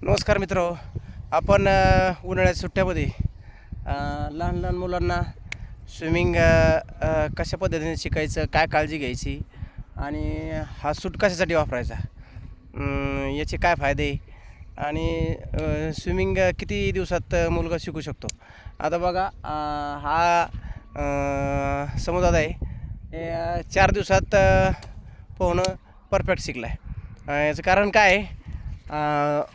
नमस्कार मित्र आपण उन्हाळ्यात सुट्ट्यामध्ये लहान लहान मुलांना स्विमिंग कशा पद्धतीने शिकायचं काय काळजी घ्यायची आणि हा सूट कशासाठी वापरायचा? याचे काय फायदे? आणि स्विमिंग किती दिवसात मुलगा शिकू शकतो? आता बघा हा समुदाय आहे हे चार दिवसात पोहणं परफेक्ट शिकला आहे याचं कारण काय आहे?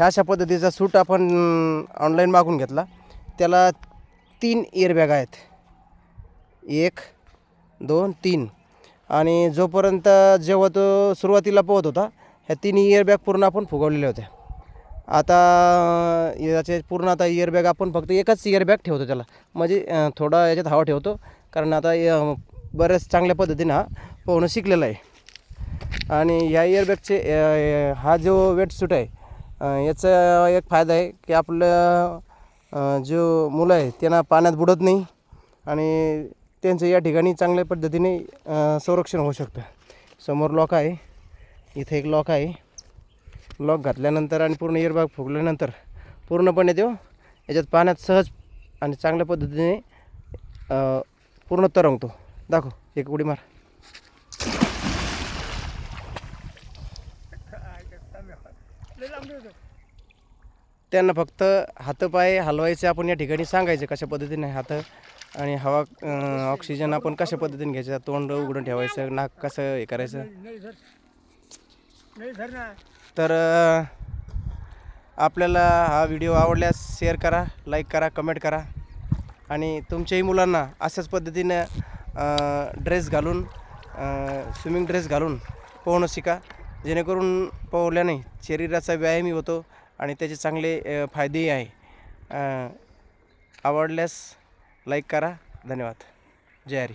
ह्या अशा पद्धतीचा सूट आपण ऑनलाईन मागून घेतला. त्याला तीन एअरबॅग आहेत. एक दोन तीन. आणि जोपर्यंत जेव्हा तो सुरुवातीला पोहत होता ह्या तीन इयरबॅग पूर्ण आपण फुगवलेल्या होत्या. आता याचे पूर्ण आता इयरबॅग आपण फक्त एकच इयरबॅग ठेवतो त्याला. म्हणजे थोडा याच्यात हवा ठेवतो. कारण आता बऱ्याच चांगल्या पद्धतीनं हा पोहणं शिकलेला आहे. आणि ह्या इयरबॅगचे हा जो वेट सूट आहे याचा एक फायदा आहे की आपलं जो मुलं आहे त्यांना पाण्यात बुडत नाही आणि त्यांचं या ठिकाणी चांगल्या पद्धतीने संरक्षण होऊ शकतं. समोर लॉक आहे. इथे एक लॉक आहे. लॉक घातल्यानंतर आणि पूर्ण इयरबाग फुगल्यानंतर पूर्णपणे तो याच्यात पाण्यात सहज आणि चांगल्या पद्धतीने पूर्ण तरंगतो. दाखव एक उडी मार. त्यांना फक्त हातपाय हलवायचे आपण या ठिकाणी सांगायचे कशा पद्धतीने हात आणि हवा ऑक्सिजन आपण कशा पद्धतीने घ्यायचा तोंड उघडून ठेवायचं नाक कसं हे करायचं? तर आपल्याला हा व्हिडिओ आवडल्यास शेअर करा लाईक करा कमेंट करा. आणि तुमच्याही मुलांना अशाच पद्धतीनं ड्रेस घालून स्विमिंग ड्रेस घालून पोहणं शिका. जेणेकरून पोहल्याने शरीराचा व्यायामही होतो आणि त्याचे चांगले फायदेही आहे. आवडल्यास लाईक करा. धन्यवाद. जय हरी.